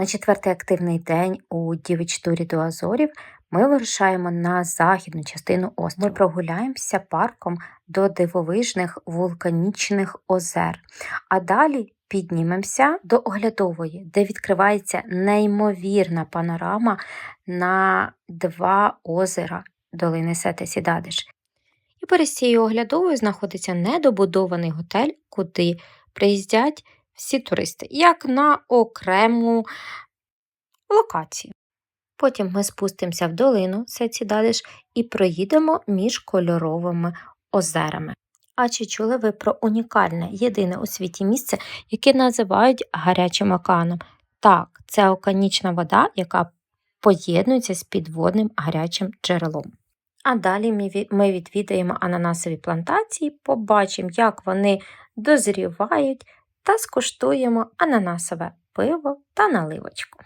На четвертий активний день у дівич-турі до Азорів ми вирушаємо на західну частину острова. Ми прогуляємося парком до дивовижних вулканічних озер, а далі піднімемося до оглядової, де відкривається неймовірна панорама на два озера долини Сете Сідадиш. І перед цією оглядовою знаходиться недобудований готель, куди приїздять всі туристи, як на окрему локацію. Потім ми спустимося в долину Сецідадиш і проїдемо між кольоровими озерами. А чи чули ви про унікальне, єдине у світі місце, яке називають гарячим океаном? Так, це океанічна вода, яка поєднується з підводним гарячим джерелом. А далі ми відвідаємо ананасові плантації, побачимо, як вони дозрівають, та скуштуємо ананасове пиво та наливочку.